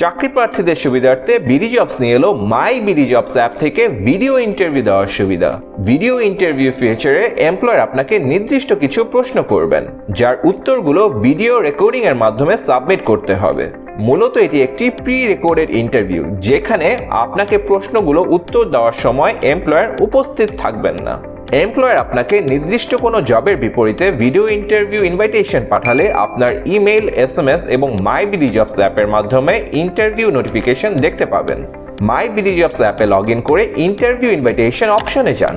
চাকরি প্রার্থীদের সুবিধার্থে বিডি জবস নিয়ে এলো মাই বিডি জবস অ্যাপ থেকে ভিডিও ইন্টারভিউ দেওয়ার সুবিধা। ভিডিও ইন্টারভিউ ফিচারে এমপ্লয়ার আপনাকে নির্দিষ্ট কিছু প্রশ্ন করবেন, যার উত্তরগুলো ভিডিও রেকর্ডিং এর মাধ্যমে সাবমিট করতে হবে। মূলত এটি একটি প্রি রেকর্ডেড ইন্টারভিউ যেখানে আপনাকে প্রশ্নগুলো উত্তর দেওয়ার সময় এমপ্লয়ার উপস্থিত থাকবেন না। এমপ্লয়ার আপনাকে নির্দিষ্ট কোনো জবের বিপরীতে ভিডিও ইন্টারভিউ ইনভাইটেশন পাঠালে আপনার ইমেল এস এম এস এবং মাই বিডি জবস অ্যাপের মাধ্যমে ইন্টারভিউ নোটিফিকেশন দেখতে পাবেন। মাই বিডি জবস অ্যাপে লগ ইন করে ইন্টারভিউ ইনভাইটেশন অপশনে যান।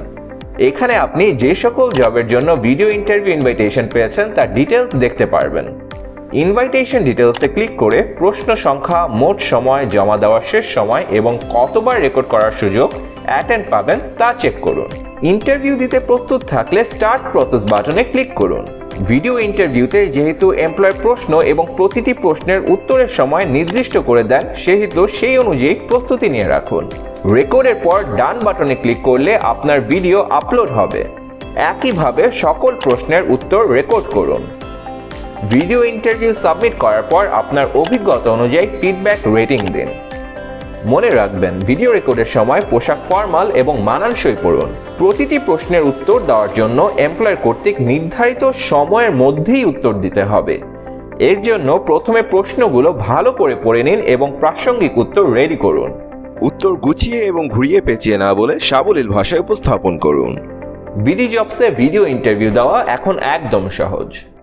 এখানে আপনি যে সকল জবের জন্য ভিডিও ইন্টারভিউ ইনভাইটেশন পেয়েছেন তার ডিটেলস দেখতে পারবেন। ইনভাইটেশন ডিটেলসে ক্লিক করে প্রশ্ন সংখ্যা, মোট সময়, জমা দেওয়ার শেষ সময় এবং কতবার রেকর্ড করার সুযোগ অ্যাটেন্ড পাবেন তা চেক করুন। ইন্টারভিউ দিতে প্রস্তুত থাকলে স্টার্ট প্রসেস বাটনে ক্লিক করুন। ভিডিও ইন্টারভিউতে যেহেতু এমপ্লয় প্রশ্ন এবং প্রতিটি প্রশ্নের উত্তরের সময় নির্দিষ্ট করে দেন, সেহেতু সেই অনুযায়ী প্রস্তুতি নিয়ে রাখুন। রেকর্ডের পর ডান বাটনে ক্লিক করলে আপনার ভিডিও আপলোড হবে। একইভাবে সকল প্রশ্নের উত্তর রেকর্ড করুন। ভিডিও ইন্টারভিউ সাবমিট করার পর আপনার অভিজ্ঞতা অনুযায়ী ফিডব্যাক রেটিং দিন। মনে রাখবেন ভিডিও রেকর্ডের সময় পোশাক ফর্মাল এবং মানানসই পড়ুন। প্রতিটি প্রশ্নের উত্তর দেওয়ার জন্য এমপ্লয়ার কর্তৃক নির্ধারিত সময়ের মধ্যেই উত্তর দিতে হবে। এর জন্য প্রথমে প্রশ্নগুলো ভালো করে পড়ে নিন এবং প্রাসঙ্গিক উত্তর রেডি করুন। উত্তর গুছিয়ে এবং ঘুরিয়ে পেঁচিয়ে না বলে সাবলীল ভাষায় উপস্থাপন করুন। বিডি জবসে ভিডিও ইন্টারভিউ দেওয়া এখন একদম সহজ।